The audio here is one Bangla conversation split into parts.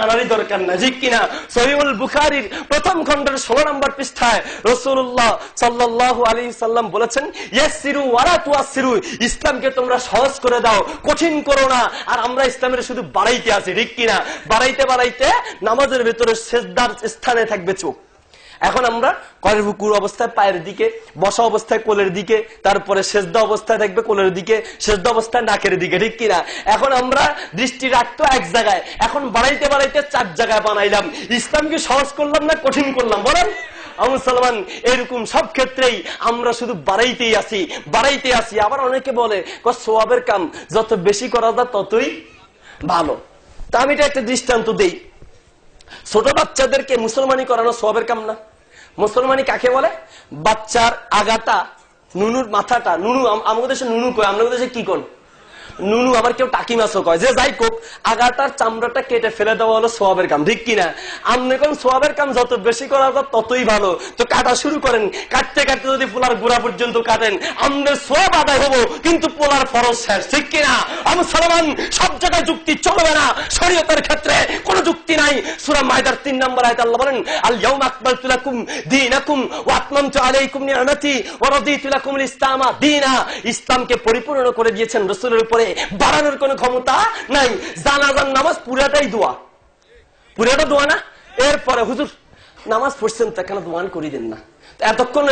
জানারই দরকার না ঠিক কিনা? সহিউল প্রথম নম্বর পৃষ্ঠায় সাল্লাম বলেছেন ইয়াসিরু ইসলামকে তোমরা সহজ করে দাও, কঠিন করো না। আর আমরা ইসলামের শুধু বাড়াইতে আছি ঠিক কিনা? বাড়াইতে বাড়াইতে নামাজের ভেতরে শেষদার স্থানে থাকবে চোখ। এখন আমরা করের বুকুর অবস্থায় পায়ের দিকে, বসা অবস্থায় কোলের দিকে, তারপরে সেজদা অবস্থায় থাকবে কোলের দিকে, সেজদা অবস্থায় নাকের দিকে, ঠিক কিনা? এখন আমরা দৃষ্টি রাখতো এক জায়গায়। এখন বাড়াইতে বাড়াইতে চার জায়গায় বানাইলাম। ইসলামকে সহজ করলাম না কঠিন করলাম? বলেন। মুসলমান, এরকম সব ক্ষেত্রেই আমরা শুধু বাড়াইতেই আসি বাড়াইতে আসি। আবার অনেকে বলে সোয়াবের কাম, যত বেশি করা যায় ততই ভালো। তা আমি এটা একটা দৃষ্টান্ত দেই। ছোট বাচ্চাদেরকে মুসলমানি করানো সবের কাম না। মুসলমানি কাকে বলে? বাচ্চার আগাটা, নুনুর মাথাটা, নুনু, আম- আমাদের দেশে নুনু কয় আমাদের দেশে কি কোন? নুনু আবার কেউ টাকি মাছও কয়। যে যাই কোক আগাটার চামড়াটা কেটে ফেলে দেওয়া হলো সোয়াবের কাম, ঠিক কিনা? আপনি কোন সোয়াবের কাম যত বেশি করা যায় ততই ভালো। তো কাটা শুরু করেন। কাটতে কাটতে যদি পোলার গোড়া পর্যন্ত কাটেন, আমাদের সোয়াব আদায় হব, কিন্তু পোলার ফরজ শেষ, ঠিক কিনা? আমি সালমান, সব জায়গায় যুক্তি চলবে না। শরীয়তের ক্ষেত্রে কোন যুক্তি নাই। সুরা মায়দার তিন নম্বর আয়তে আল্লাহ বলেন আল ইয়াউম আকমালতু লাকুম দীনাকুম ওয়া আতমামতু আলাইকুম নি'মাতি ওয়া রাদিতু লাকুমুল ইসলামা দীনা। ইসলামকে পরিপূর্ণ করে দিয়েছেন রাসূলের উপরে। বাড়ানোর কোনো ক্ষমতা নাই। জানাজার নামাজ পুরাটাই দোয়া। পুরাটা দোয়া না? এরপরে হুজুর, নামাজ পড়ছেন তা কেন দোয়ান করি দেন না? এতক্ষণ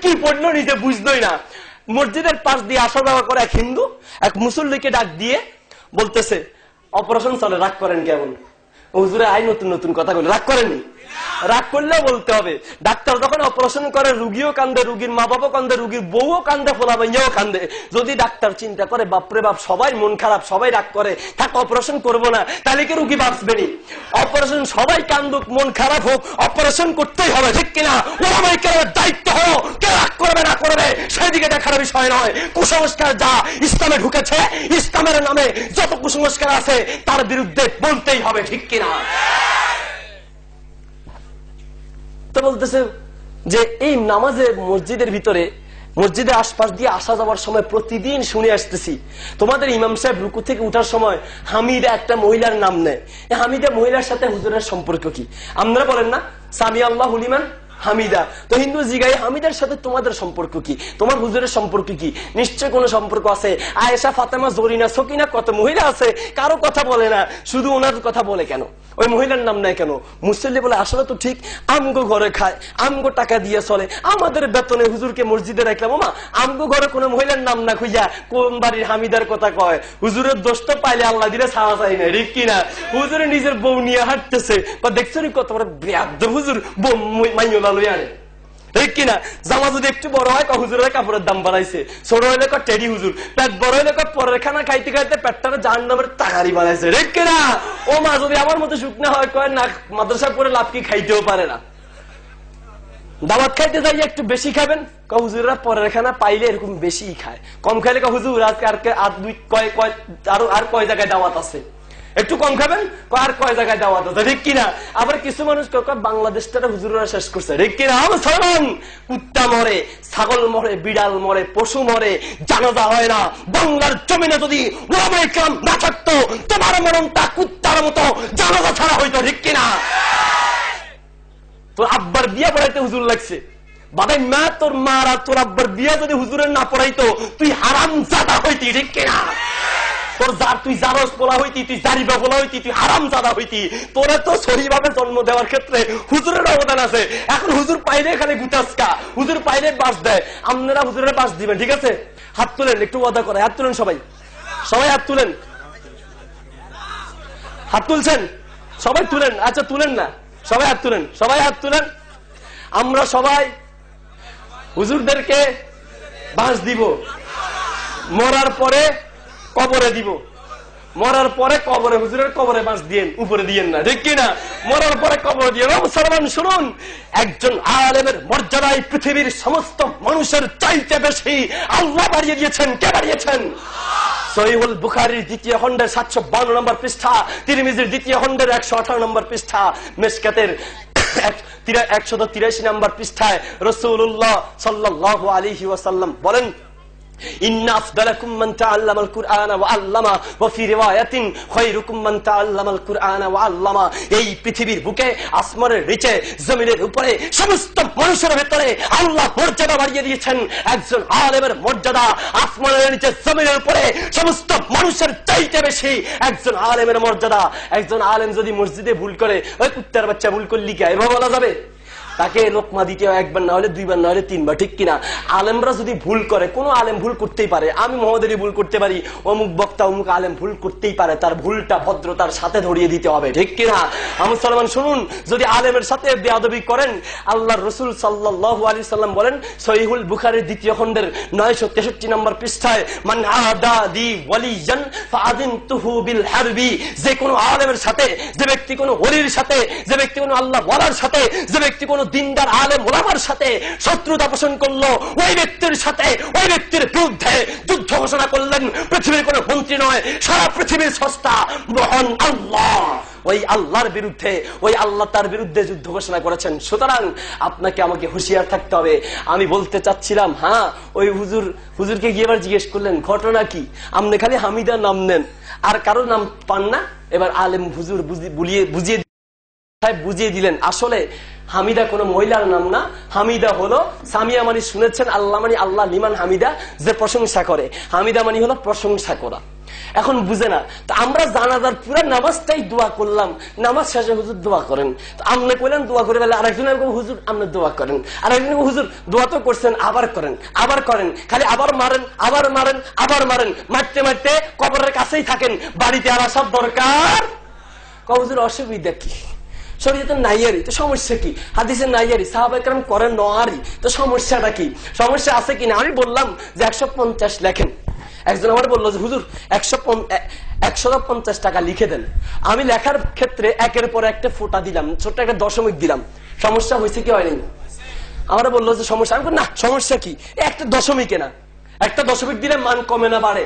কি পড়ল নিজে না। মসজিদের পাশ দিয়ে আসা যাওয়া করে এক হিন্দু, এক মুসল্লিকে ডাক দিয়ে বলতেছে, অপারেশন চলে, রাগ করেন কেমন? হুজুরে আই নতুন নতুন কথা বলে, রাগ করেননি? রাগ করলেও বলতে হবে। ডাক্তার যখন অপারেশন করে, রুগীও কান্দে, রুগীর মা বাবা কান্দে, রুগীর বউও কান্দে ফোলা ভাইয়াও কান্দে। যদি ডাক্তার চিন্তা করে, বাপরে বাপ, সবাই মন খারাপ, সবাই রাগ করে, থাক অপারেশন করব না, তাহলে কি রুগী বাঁচবে নি? অপারেশন সবাই কান্দুক, মন খারাপ হোক অপারেশন করতেই হবে, ঠিক কিনা? ওরামাই কেন দায়িত্ব হো কে রাগ করবে, না করবে, সেদিকে দেখার বিষয় নয়। কুসংস্কার যা ইসলামে ঢুকেছে, ইসলামের নামে যত কুসংস্কার আছে, তার বিরুদ্ধে বলতেই হবে, ঠিক কিনা? তো বলতেছে যে এই নামাজে মসজিদের ভিতরে মসজিদে আশপাশ দিয়ে আসা যাওয়ার সময় প্রতিদিন শুনে আসতেছি, তোমাদের ইমাম সাহেব রুকু থেকে উঠার সময় হামিদা একটা মহিলার নাম নেয়। হামিদা মহিলার সাথে হুজুরের সম্পর্ক কি? আপনারা বলেন না সামি আল্লাহ হুলিমান হামিদা। তো হিন্দু জিগাই, হামিদার সাথে তোমাদের সম্পর্ক কি? তোমার হুজুরের সম্পর্ক কি? নিশ্চয় কোনো সম্পর্ক আছে? আয়েশা, ফাতেমা, জরিনা, সকিনা, কত মহিলা আছে? কারও কথা বলে না। শুধু ওনার কথা বলে কেন? ওই মহিলার নাম নাই কেন? মুসল্লি বলে, আসলে তো ঠিক, আমগো ঘরে খায়, আমগো টাকা দিয়ে চলে। আমাদের বেতনে হুজুরকে মসজিদে রাখলাম। ওমা, আমগো ঘরে কোনো মহিলার নাম না খুঁজা, কোন বাড়ির হামিদার কথা কয়? হুজুরের দোষ তো পাইলে আল্লাহ দিলে সাহা চাই না ঠিক কিনা? হুজুরে নিজের বউ নিয়ে হাঁটতেছে। বা দেখছ কত বড় ব্যাধ হুজুর, বউ মাইলা লই ঠিক কিনা জামা যদি একটু বড় হয় হুজুরের কাপড়ের দাম বাড়াইছে। ছোট হইলে কা টেডি হুজুর। পেট বড় হইলে কা পরের খানা খাইতে খাইতে পেটটারে জান নামের তাগারি বানাইছে। ঠিক কিনা ও মা, যদি আমার মতো শুকনা হয়, কয়, না, মাদ্রাসা করে লাভ কি খাইতেও পারে না। দাওয়াত খাইতে যাই, একটু বেশি খাবেন। হুজুররা পরের খানা পাইলে এরকম বেশি খায়। কম খাইলে হুজুর, আজকে আর দুই, কয় কয় আর কয় জায়গায় দাওয়াত আছে? একটু কম খাবেন? আর কয় জায়গায় দাওয়াত আছে? ঠিক কিনা? আবার কিছু মানুষ বাংলাদেশটা হুজুররা শেষ করছে। ঠিক কিনা? কুত্তা মরে, ছাগল মরে, বিড়াল মরে, পশু মরে, জানাজা হয় না। বাংলার জমিনে যদি ওলামায়ে না থাকতো, তোমার মরণটা কুত্তার মতো জানাজা ছাড়া হইতো, ঠিক কিনা? তোর আব্বার বিয়া পড়াইতে হুজুর লাগছে। বাবাই, মা, তোর মারা, তোর আব্বার বিয়া যদি হুজুরের না পড়াইতো, তুই হারাম জাদা হইতি, ঠিক কিনা? তোর যার তুই জারস হইতি, তুই জারিবা হইতি, তুই হারাম জাদা হইতি। তোরা তো সহি ভাবে জন্ম দেওয়ার ক্ষেত্রে হুজুরের অবদান আছে। এখন হুজুর পাইলে হুজুর পাইলে বাস দেয়। আপনারা হুজুরের বাস দিবেন, ঠিক আছে? হাত তুলেন, একটু ওয়াদা করে হাত তুলেন সবাই। সবাই হাত তুলেন। হাত তুলছেন? সবাই তুলেন। আচ্ছা তুলেন না। সবাই হাত তুলেন। সবাই হাত তুলেন। আমরা সবাই হুজুরদেরকে বাঁশ দিব। মরার পরে কবরে দিব। মরার পরে কবরে, হুজুরের কবরে বাঁশ দিয়েন, উপরে দিয়েন না, ঠিক কিনা? মরার পরে কবরে দিয়ে মুসলমান, শুনুন, একজন আলেমের মর্যাদায় পৃথিবীর সমস্ত মানুষের চাইতে বেশি আল্লাহ বাড়িয়ে দিয়েছেন। কে বাড়িয়েছেন? একশো আঠারো নম্বর পৃষ্ঠা একশো তিরাশি নম্বর পৃষ্ঠায় রসুল্লাহ বলেন মান মান মানুষের সমস্ত মানুষের চাইতে বেশি একজন আলেমের মর্যাদা। একজন আলেম যদি মসজিদে ভুল করে, ওই কুত্তার বাচ্চা ভুল করলি কে? এভাবে বলা যাবে? তাকে লোকমা দিতে হয় একবার না হলে দুইবার না হলে তিনবার, ঠিক কিনা? আলেমরা যদি ভুল করে, কোনো আলেম ভুল করতেই পারে। আমি মোহাম্মদেরই ভুল করতে পারি, অমুক বক্তা অমুক আলেম ভুল করতেই পারে, তার ভুলটা ভদ্রতার সাথে ধরিয়ে দিতে হবে, ঠিক কিনা? আমি সালমান, শুনুন, যদি আলেমের সাথে বেয়াদবি করেন আল্লাহ রসুল সাল্লাহ আলী সাল্লাম বলেন, সহিহুল বুখারের দ্বিতীয় খণ্ডের নয়শো তেষট্টি নম্বর পৃষ্ঠায়, মান যে কোনো আলেমের সাথে, যে ব্যক্তি কোনো ওলির সাথে, যে ব্যক্তি কোনো আল্লাহ বলার সাথে, যে ব্যক্তি কোনো দিনদার আলেম ওলামার সাথে শত্রুতা পোষণ করল, ওই ব্যক্তির সাথে, ওই ব্যক্তির বিরুদ্ধে যুদ্ধ ঘোষণা করলেন। পৃথিবীর কোনো মন্ত্রী নয়, সারা পৃথিবীর সস্তা, মহান আল্লাহ। ওই আল্লাহর বিরুদ্ধে, ওই আল্লাহ তার বিরুদ্ধে যুদ্ধ ঘোষণা করেছেন। সুতরাং আপনাকে আমাকে হুঁশিয়ার থাকতে হবে। আমি বলতে চাচ্ছিলাম হ্যাঁ ওই হুজুর, হুজুরকে গিয়ে এবার জিজ্ঞেস করলেন, ঘটনা কি? আপনি খালি হামিদার নাম নেন। আর কারোর নাম পান না? এবার আলেম হুজুর বুঝি- বুঝিয়ে বুঝিয়ে দিলেন, আসলে হামিদা কোনো মহিলার নাম না। হামিদা হলো সামিয়া মানি শুনেছেন, আল্লাহ মানি, আল্লাহ লিমান হামিদা যে প্রশংসা করে। হামিদা মানি হলো প্রশংসা করা। এখন বুঝে না, তো আমরা জানাজার পুরো নামাজটাই দোয়া করলাম। নামাজ শেষে হুজুর দোয়া করেন। তো আপনি কইলেন দোয়া করে ফেলে, আরেকজন হুজুর, আপনি দোয়া করেন। আরেকজন হুজুর, দোয়া তো করছেন, আবার করেন আবার করেন। খালি আবার মারেন আবার মারেন আবার মারেন। মারতে মারতে কবরের কাছেই থাকেন, বাড়িতে আর আসার দরকার। কবজের অসুবিধা কি? শরীরে নাইয়ারি, তো সমস্যা কি? হাদিসের নাইয়ারি সাহাবাহাম করেন নয়ারি তো সমস্যাটা কি? সমস্যা আছে কিনা আমি বললাম যে একশো পঞ্চাশ লেখেন। একজন আমার বলল যে, হুজুর, একশো একশো পঞ্চাশ টাকা লিখে দেন। আমি লেখার ক্ষেত্রে একের পর একটা ফোটা দিলাম, ছোট্ট একটা দশমিক দিলাম। সমস্যা হয়েছে কি হয়নি আমার বলল যে, সমস্যা। আমি না, সমস্যা কি? একটা দশমিকে না। একটা দশমিক দিলে মান কমে না, বাড়ে।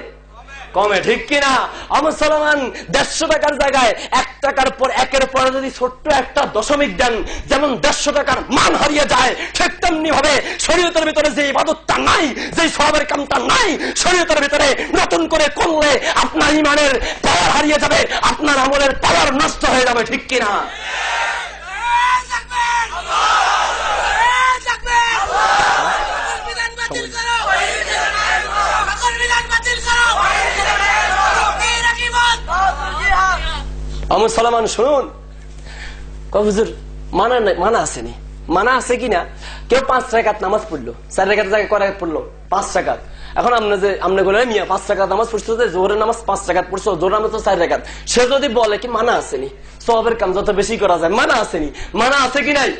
কমে ঠিক কিনা? আমার সালমান দেড়শো টাকার জায়গায় এক টাকার পর একের পর যদি ছোট্ট একটা দশমিক দেন, যেমন দেড়শো টাকার মান হারিয়ে যায়, ঠিক তেমনি ভাবে শরীয়তের ভিতরে যে ইবাদতটা নাই, যে সবের কামটা নাই, শরীয়তের ভিতরে নতুন করে করলে আপনার ইমানের পাওয়ার হারিয়ে যাবে, আপনার আমলের পাওয়ার নষ্ট হয়ে যাবে, ঠিক কিনা? আমার সালমান, শুনুন। মানা মানা আসেনি মানা আছে কিনা কেউ পাঁচ টাকাত নামাজ পড়ল, চার টাকার জায়গায় কয় পড়ল? পাঁচ টাকাত এখন আপনি যে, আপনি বলে মিয়া, পাঁচ টাকা নামাজ পড়ছো যে, জোহরের নামাজ পাঁচ টাকাত পড়ছো জোর নামাজ চার টাকাত সে যদি বলে কি মানা আসেনি সবের কাম যত বেশি করা যায়, মানা আসেনি মানা আছে কি নাই?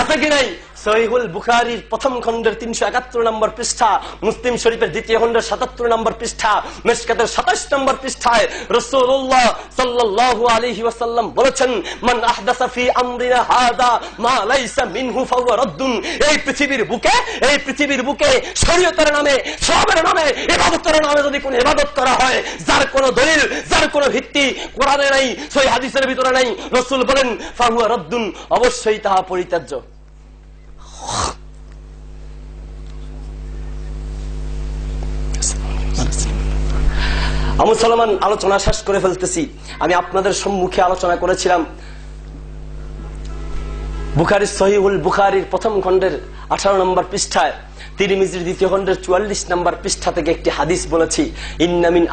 আছে কি নাই? সহিহুল বুখারির প্রথম খণ্ডের তিনশো একাত্তর নম্বর পৃষ্ঠা, মুসলিম শরীফের দ্বিতীয় খণ্ডের সাতাত্তর নম্বর পৃষ্ঠা, মেশকাতের সাতাশ নম্বর পৃষ্ঠায় রসুল্লাহ সাল্লাল্লাহু আলাইহি ওয়াসাল্লাম বলেছেন, মান আহদাসা ফি আমরিনা হাদা মা লাইসা মিনহু ফাহুয়া রাদ্দুন। এই পৃথিবীর বুকে, এই পৃথিবীর বুকে শরীয়তের নামে, সবের নামে, ইবাদতের নামে যদি কোনো ইবাদত করা হয়, যার কোনো দলিল, যার কোনো ভিত্তি কোরআনে নাই সই হাদিসের ভিতরে নাই, রসুল বলেন, ফাহুয়া রদ্দুন। অবশ্যই তাহা পরিত্যাজ্য। সলমান আলোচনা শেষ করে ফেলতেছি। আমি আপনাদের সম্মুখে আলোচনা করেছিলাম। বুখারির সহিউল বুখারির প্রথম খণ্ডের আঠারো নম্বর পৃষ্ঠায়। তিরিমিজির দ্বিতীয় খণ্ডের চুয়াল্লিশ নম্বর পৃষ্ঠা থেকে একটি হাদিস বলেছি ইন্নামিন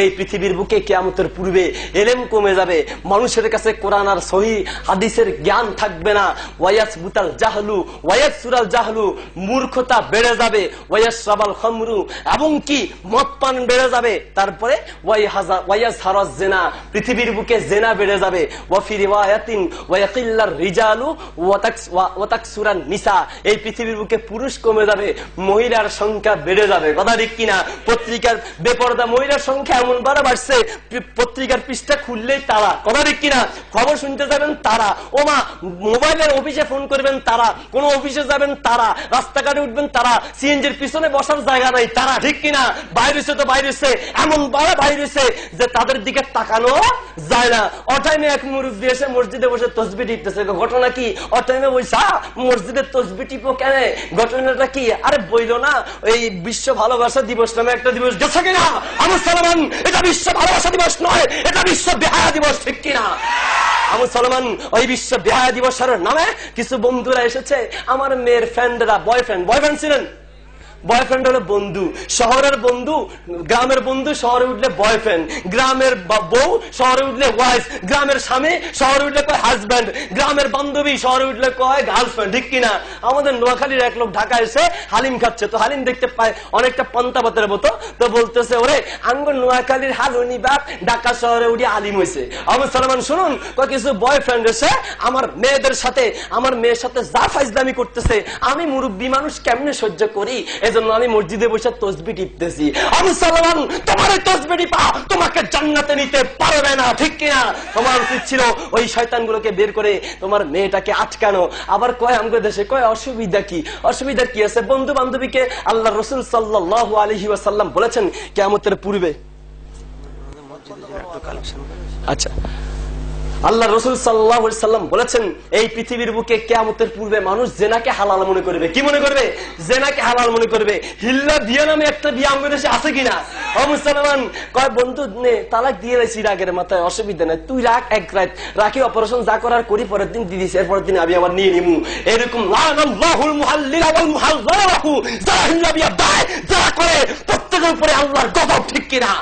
এই পৃথিবীর বুকে পূর্বে এলেম কমে যাবে, মানুষের কাছে কোরআন আর সহি হাদিসের জ্ঞান থাকবে না। জাহলু জাহলু মূর্খতা বেড়ে যাবে। খামরু এবং কি পান বেড়ে যাবে। তারপরে, ওয়াই হাজা ওয়াইয়াস হারাস জেনা পৃথিবীর বুকে জেনা বেড়ে যাবে। ওয়াফি রিওয়ায়াতিন ওয়াকিল্লার রিজালু ওয়াতাকসুরান নিসা। এই পৃথিবীর বুকে পুরুষ কমে যাবে, মহিলার সংখ্যা বেড়ে যাবে। কথা ঠিক কিনা? পত্রিকার বেপরদা মহিলার সংখ্যা এমন বাড়া বাড়ছে পত্রিকার পৃষ্ঠা খুললেই তারা। কথা ঠিক কিনা? খবর শুনতে যাবেন তারা। ওমা, মোবাইলের অফিসে ফোন করবেন তারা। কোন অফিসে যাবেন তারা। রাস্তাঘাটে উঠবেন তারা। সিএনজির পিছনে বসার জায়গা নাই তারা। ঠিক কিনা? বাইরেছে তো বাইরেছে। এমন বাড়া বাইরেছে যে তাদের দিকে তাকানো যায় না। অটাইমে এক মুরব্বী এসে মসজিদে বসে তসবি টিপতেছে। ঘটনা কি? অটাইমে বৈশা মসজিদে তসবি টিপো কেন? ঘটনাটা কি? আরে বইলো না এই বিশ্ব ভালোবাসা দিবস নামে একটা দিবস গেছে কিনা? আমার সালমান, এটা বিশ্ব ভালোবাসা দিবস নয়, এটা বিশ্ব বেহায়া দিবস, ঠিক কিনা? আমার সালমান, ওই বিশ্ব বেহায়া দিবসের নামে কিছু বন্ধুরা এসেছে। আমার মেয়ের ফ্রেন্ডরা বয়ফ্রেন্ড বয়ফ্রেন্ড ছিলেন। বয়ফ্রেন্ড হলো বন্ধু। শহরের বন্ধু, গ্রামের বন্ধু, শহরে উঠলে বয়ফ্রেন্ড গ্রামের বউ, শহরে উঠলে ওয়াইফ গ্রামের স্বামী, শহরে উঠলে কয় হাজব্যান্ড গ্রামের বান্ধবী, শহরে উঠলে কয় গার্লফ্রেন্ড ঠিক কিনা? আমাদের নোয়াখালীর এক লোক ঢাকা এসে হালিম খাচ্ছে। তো হালিম দেখতে পায় অনেকটা পন্তাপাতের মতো। তো বলতেছে, ওরে, আঙ্গুর নোয়াখালীর হালুনি বাপ ঢাকা শহরে উঠে আলিম হয়েছে আবু সালমান শুনুন, কয়, কিছু বয়ফ্রেন্ড এসে আমার মেয়েদের সাথে, আমার মেয়ের সাথে যা ফাইজলামি করতেছে, আমি মুরব্বী মানুষ কেমনে সহ্য করি? এজন্য আমি মসজিদে বসে তসবি টিপতেছি। আবু সালমান তোমার এই তসবি টিপা তোমাকে জান্নাতে নিতে পারবে না ঠিক কিনা? তোমার উচিত ছিল ওই শয়তানগুলোকে বের করে তোমার মেয়েটাকে আটকানো। আবার কয় আমাদের দেশে কয় অসুবিধা কি? অসুবিধা কি আছে? বন্ধু বান্ধবীকে আল্লাহ রসুল সাল্লাহ আলহি ওয়াসাল্লাম বলেছেন কেমতের পূর্বে। আচ্ছা। আল্লাহ রসুল সাল্লাহ সাল্লাম বলেছেন, এই পৃথিবীর বুকে কেয়ামতের পূর্বে মানুষ জেনাকে হালাল মনে করবে। কি মনে করবে? জেনাকে হালাল মনে করবে। হিল্লা বিয়া নামে একটা বিয়া আমাদের দেশে আছে কিনা? কয় বন্ধু, নে, তালাক দিয়ে রাখছি রাগের মাথায়, অসুবিধা নেই। তুই রাখ এক রাত, রাখি অপারেশন যা করার করি, পরের দিন দিদিস এরপরের দিন আমি আবার নিয়ে নিমু। এরকম হিল্লা বিয়া দেয় করে, প্রত্যেকের উপরে আল্লাহর গজব ঠিক কিনা?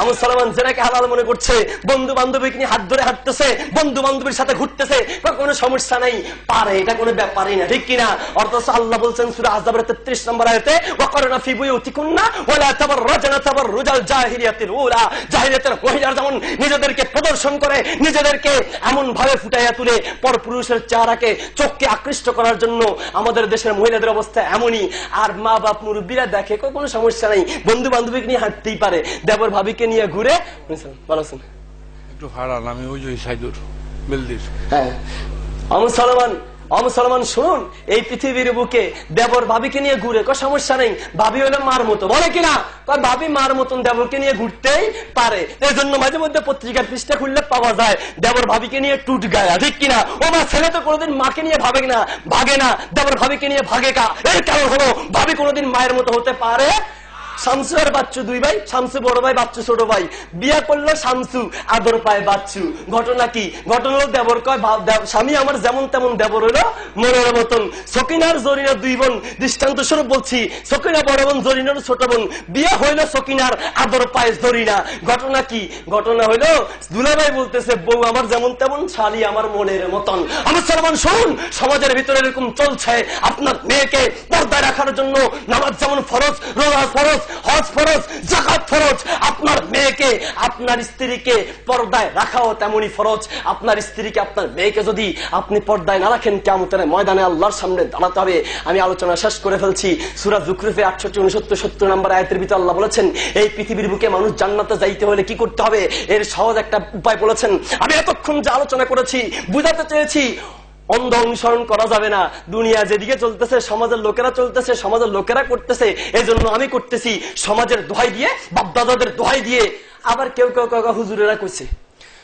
আমু সালমান জেনাকে হালাল মনে করছে, বন্ধু বান্ধবীকে নিয়ে হাত ধরে হাঁটতেছে, বন্ধু বান্ধবীর সাথে ঘুরতেছে কোনো সমস্যা নাই, পারে, এটা কোনো ব্যাপারই না, ঠিক কিনা? অর্থাৎ আল্লাহ বলছেন সুরা আজাবের তেত্রিশ নম্বর আয়তে ফি যেমন নিজেদেরকে প্রদর্শন করে, নিজেদেরকে এমন ভাবে ফুটাইয়া তুলে, পরপুরুষের চেহারাকে চোখকে আকৃষ্ট করার জন্য আমাদের দেশের মহিলাদের অবস্থা এমনই। আর মা বাপ মুরব্বীরা দেখে, কোনো সমস্যা নাই বন্ধু বান্ধবীকে নিয়ে হাঁটতেই পারে। দেবর ভাবিকে নিয়ে ঘুরে ভালো আছেন? একটু আমি ওই যে সাইদুর বেলদির। হ্যাঁ। মুসলমান শুনুন এই পৃথিবীর বুকে দেবর ভাবিকে নিয়ে ঘুরে সমস্যা নেই ভাবি হলো মার মতো। বলে কিনা ভাবি মার মতন দেবরকে নিয়ে ঘুরতেই পারে। এই জন্য মাঝে মধ্যে পত্রিকার পৃষ্ঠা খুললে পাওয়া যায় দেবর ভাবিকে নিয়ে টুট গায়া ঠিক কিনা ও মা ছেলে তো কোনোদিন মাকে নিয়ে ভাবে না ভাগে না। দেবর ভাবিকে নিয়ে ভাগে কা? এর কারণ হলো ভাবি কোনোদিন মায়ের মতো হতে পারে শামসু আর বাচ্চু দুই ভাই, শামসু বড় ভাই, বাচ্চু ছোট ভাই। বিয়া করল শামসু, আদর পায় বাচ্চু। ঘটনা কি? ঘটনা দেবর কয় স্বামী আমার যেমন তেমন দেবর হলো মনের মতন। সকিনার জরিনার দুই বোন, দৃষ্টান্ত স্বরূপ বলছি, সকিনা বড় বোন, জরিনার ছোট বোন। বিয়া হইল সকিনার আদর পায় জরিনা। ঘটনা কি? ঘটনা হইল দুলাভাই বলতেছে, বউ আমার যেমন তেমন, শালি আমার মনের মতন। আমার সলমান শুনুন সমাজের ভিতরে এরকম চলছে। আপনার মেয়েকে পর্দায় রাখার জন্য নামাজ যেমন ফরজ, রোজা ফরজ হজ ফরজ জাকাত ফরজ। আপনার মেয়েকে, আপনার স্ত্রীকে পর্দায় রাখাও তেমনই ফরজ। আপনার স্ত্রীকে, আপনার মেয়েকে যদি আপনি পর্দায় না রাখেন কেমন ময়দানে আল্লাহর সামনে দাঁড়াতে হবে। আমি আলোচনা শেষ করে ফেলছি। সুরাজ জুকরিফে আটষট্টি, উনসত্তর, সত্তর নম্বর আয়তের ভিতরে আল্লাহ বলেছেন, এই পৃথিবীর বুকে মানুষ জান্নাতে যাইতে হলে কি করতে হবে? এর সহজ একটা উপায় বলেছেন। আমি এতক্ষণ যে আলোচনা করেছি, বুঝাতে চেয়েছি অন্ধ অনুসরণ করা যাবে না। দুনিয়া যেদিকে চলতেছে সমাজের লোকেরা চলতেছে সমাজের লোকেরা করতেছে এজন্য আমি করতেছি সমাজের দোহাই দিয়ে বাপদাদাদের দোহাই দিয়ে। আবার কেউ কেউ কেউ হুজুরেরা কইছে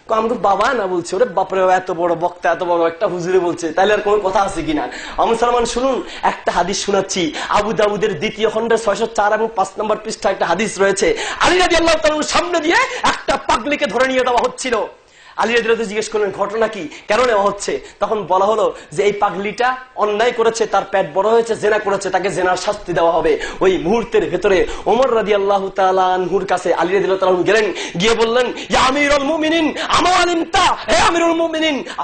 কো, আমাকে বাবা না বলছে ওরে বাপরে এত বড় বক্তা এত বড় একটা হুজুরে বলছে তাহলে আর কোনো কথা আছে কিনা? আমি সালমান শুনুন একটা হাদিস শোনাচ্ছি আবু দাউদের দ্বিতীয় খন্ডের ছয়শো চার এবং পাঁচ নম্বর পৃষ্ঠা একটা হাদিস রয়েছে। আলী রাজি আল্লাহ সামনে দিয়ে একটা পাগলিকে ধরে নিয়ে দেওয়া হচ্ছিল। আলী রাদিয়াল্লাহু জিজ্ঞেস করলেন, ঘটনা কি? কেন নেওয়া হচ্ছে? তখন বলা হলো যে, এই পাগলিটা অন্যায় করেছে, তার পেট বড় হয়েছে, জেনা করেছে, তাকে জেনার শাস্তি দেওয়া হবে। ওই মুহূর্তের ভেতরে ওমর রাদি আল্লাহ তালুর কাছে আলী রাদি আল্লাহ গেলেন, গিয়ে বললেন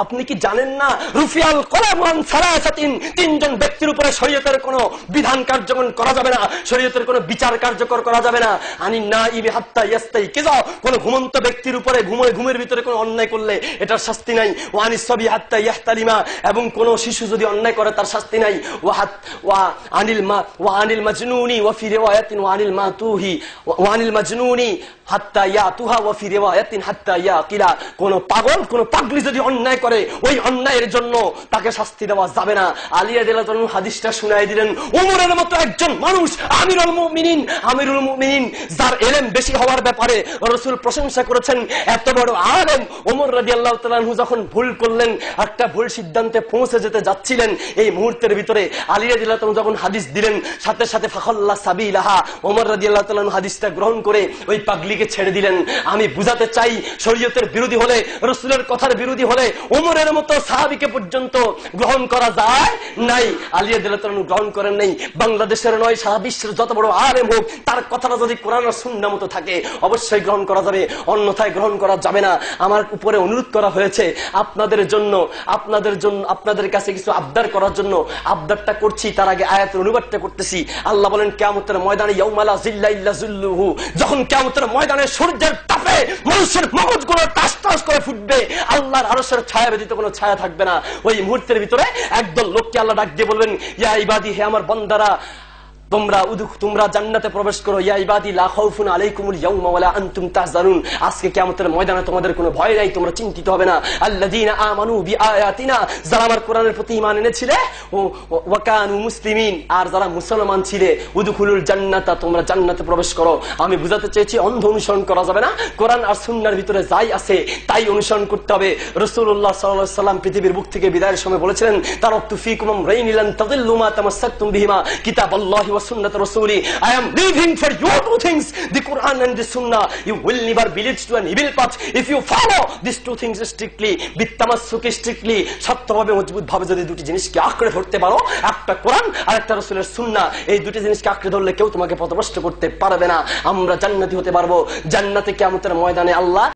আপনি কি জানেন না রুফিয়াল কলামান সারাসাতিন তিনজন ব্যক্তির উপরে শরীয়তের কোনো বিধান কার্যকর করা যাবে না, শরীয়তের কোনো বিচার কার্যকর করা যাবে না? আনি না ইবে হাত্তা ইয়াস্তাই কে যাও কোন ঘুমন্ত ব্যক্তির উপরে ঘুমে ঘুমের ভিতরে কোনো অন্যায় করলে এটার শাস্তি নাই। ওয়ানি সবি হাত্তা ইয়াহতালিমা। এবং কোন শিশু যদি অন্যায় করে, তার শাস্তি নাই। ওয়া হাত ওয়া আনিল মা, ওয়া আনিল মাজনুনি, ওয়া ফি রিওয়ায়াতিন ওয়া আনিল মাতুহি। ওয়া আনিল মাজনুনি, হাত্তা ইয়াতুহা, ওয়া ফি রিওয়ায়াতিন হাত্তা ইয়াকিলা। কোন পাগল, কোন পাগলি যদি অন্যায় করে, ওই অন্যায়ের জন্য তাকে শাস্তি দেওয়া যাবে না। আলিয়া দিল্লাহ হাদিসটা শুনাই দিলেন। উমরের মতো একজন মানুষ, আমিরুল মুমিনিন আমিরুল মুমিনিন, যার এলেম বেশি হওয়ার ব্যাপারে রসুল প্রশংসা করেছেন। এত বড় আলেম ওমর রাজি আল্লাহ তালু যখন ভুল করলেন, একটা ভুল সিদ্ধান্তে পৌঁছে যেতে যাচ্ছিলেন, এই মুহূর্তের ভিতরে আলী রাজি আল্লাহ যখন হাদিস দিলেন, সাথে সাথে ফাখল্লা সাবি লাহা ওমর রাজি আল্লাহ তালু হাদিসটা গ্রহণ করে ওই পাগলিকে ছেড়ে দিলেন। আমি বুঝাতে চাই, শরীয়তের বিরোধী হলে, রসুলের কথার বিরোধী হলে, ওমরের মতো সাহাবিকে পর্যন্ত গ্রহণ করা যায় নাই। আলিয়া দিল্লাহ গ্রহণ করেন নাই। বাংলাদেশের নয়, সারা বিশ্বের যত বড় আরেম হোক, তার কথাটা যদি কোরআন সুন্না মতো থাকে, অবশ্যই গ্রহণ করা যাবে, অন্যথায় গ্রহণ করা যাবে না। আমার উপরে অনুরোধ করা হয়েছে, আপনাদের জন্য আপনাদের জন্য, আপনাদের কাছে কিছু আবদার করার জন্য আবদারটা করছি, তার আগে আয়াতের অনুবাদটা করতেছি। আল্লাহ বলেন কেমতের ময়দানে যখন কেমতের ময়দানে সূর্যের তাপে মানুষের মগজগুলো টাস টাস করে ফুটবে, আল্লাহর আরশের ছায়া ব্যতীত কোনো ছায়া থাকবে না। ওই মুহূর্তের ভিতরে একদল লোককে আল্লাহ ডাক দিয়ে বলবেন, ইয়া ইবাদি, হে আমার বন্দারা তোমরা তোমরা জান্নাতে প্রবেশ করো আলাইকুমুল ইয়াউমা ওয়ালা আনতুম আজকে কিয়ামতের ময়দানে তোমাদের কোনো ভয় নাই, তোমরা চিন্তিত হবে না। আমানু বিআয়াতিনা, যারা আমার কোরআনের প্রতি ঈমান এনেছিলে মুসলিমিন, আর যারা মুসলমান ছিলে জান্নাতা, তোমরা জান্নাতে প্রবেশ করো। আমি বুঝাতে চেয়েছি, অন্ধ অনুসরণ করা যাবে না। কোরআন আর সুন্নাহর ভিতরে যাই আছে, তাই অনুসরণ করতে হবে। রাসূলুল্লাহ সাল্লাল্লাহু সাল্লাম পৃথিবীর বুক থেকে বিদায়ের সময় বলেছিলেন, তারাকতু ফীকুম রাইনিলান তাদিল্লু মা তামাসসাকতুম বিহিমা। কিতাবাল্লাহি সুন্নাত রাসূলি I am living for you two things the Quran and the Sunnah you will never be leads to an evil path if you follow this two things strictly বিত্তামাসসুকি strictly শক্তভাবে মজবুত ভাবে যদি দুটি জিনিসকে আঁকড়ে ধরতে পারো, একটা কোরআন আর একটা রাসূলের সুন্নাহ, এই দুটি জিনিসকে আঁকড়ে ধরলে কেউ তোমাকে পথভ্রষ্ট করতে পারবে না। আমরা জান্নাতি হতে পারব। জান্নাতে কিয়ামতের ময়দানে আল্লাহ